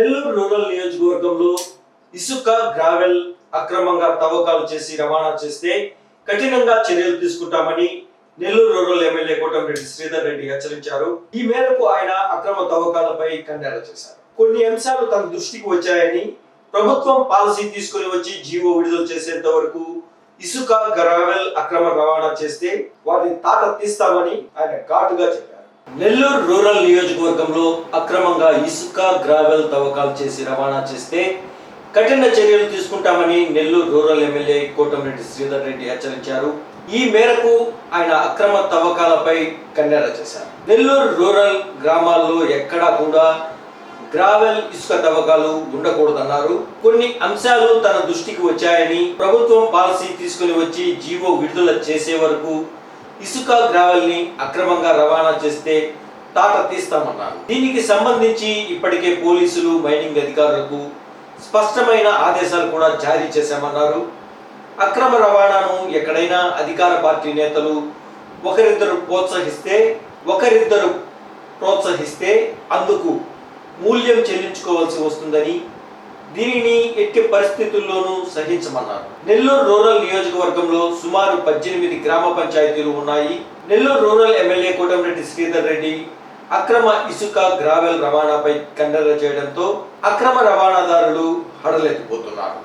Nellore rural నియోజకవర్గంలో ఇసుక gravel అక్రమంగా తవ్వకాలు చేసి రవాణా చేస్తే కఠినంగా చర్యలు తీసుకుంటామని నెల్లూరు రూరల్ ఎమ్మెల్యే కోటంరెడ్డి శ్రీధర్ రెడ్డి హెచ్చరించారు. ఈ మేరకు ఆయన అక్రమ తవ్వకాలపై కన్నెర చేశారు. కొన్ని అంశాలు తన దృష్టికి వచ్చాయని ప్రభుత్వం పాలసీ తీసుకుని వచ్చి జీవో విడుదల చేసేంత వరకు ఇసుక గ్రావెల్ అక్రమ రవాణా చేస్తే వారిని తాట తీస్తామని ఆయన ఘాటుగా చెప్పారు. నెల్లూరు రూరల్ నియోజకవర్గంలో అక్రమంగా ఇసుక గ్రావెల్ తవ్వకాలు చేసి రవాణా చేస్తే కఠిన చర్యలు తీసుకుంటామని నెల్లూరు రూరల్ ఎమ్మెల్యే కోటమిరెడ్డి శ్రీధర్ రెడ్డి హెచ్చరించారు. ఈ మేరకు ఆయన అక్రమ తవ్వకాలపై కన్నెర చేశారు. నెల్లూరు రూరల్ గ్రామాల్లో ఎక్కడా కూడా గ్రావెల్ ఇసుక తవ్వకాలు ఉండకూడదన్నారు. కొన్ని అంశాలు తన దృష్టికి వచ్చాయని ప్రభుత్వం పాలసీ తీసుకుని వచ్చి జీవో విడుదల చేసే వరకు ఇసుక గ్రావెల్ని అక్రమంగా రవాణా చేస్తే తాట తీస్తామన్నారు. దీనికి సంబంధించి ఇప్పటికే పోలీసులు మైనింగ్ అధికారులకు స్పష్టమైన ఆదేశాలు కూడా జారీ చేశామన్నారు. అక్రమ రవాణాను ఎక్కడైనా అధికార పార్టీ నేతలు ఒకరిద్దరు ప్రోత్సహిస్తే ఒకరిద్దరు ప్రోత్సహిస్తే అందుకు మూల్యం చెల్లించుకోవాల్సి వస్తుందని దీనిని ఎట్టి పరిస్థితుల్లోనూ సహించమన్నారు. నెల్లూరు రూరల్ నియోజకవర్గంలో సుమారు పద్దెనిమిది గ్రామ పంచాయతీలు ఉన్నాయి. నెల్లూరు రూరల్ ఎమ్మెల్యే కోటమిరెడ్డి శ్రీధర్ రెడ్డి అక్రమ ఇసుక గ్రావెల్ రవాణాపై కన్నెర చేయడంతో అక్రమ రవాణాదారులు హడలెత్తిపోతున్నారు.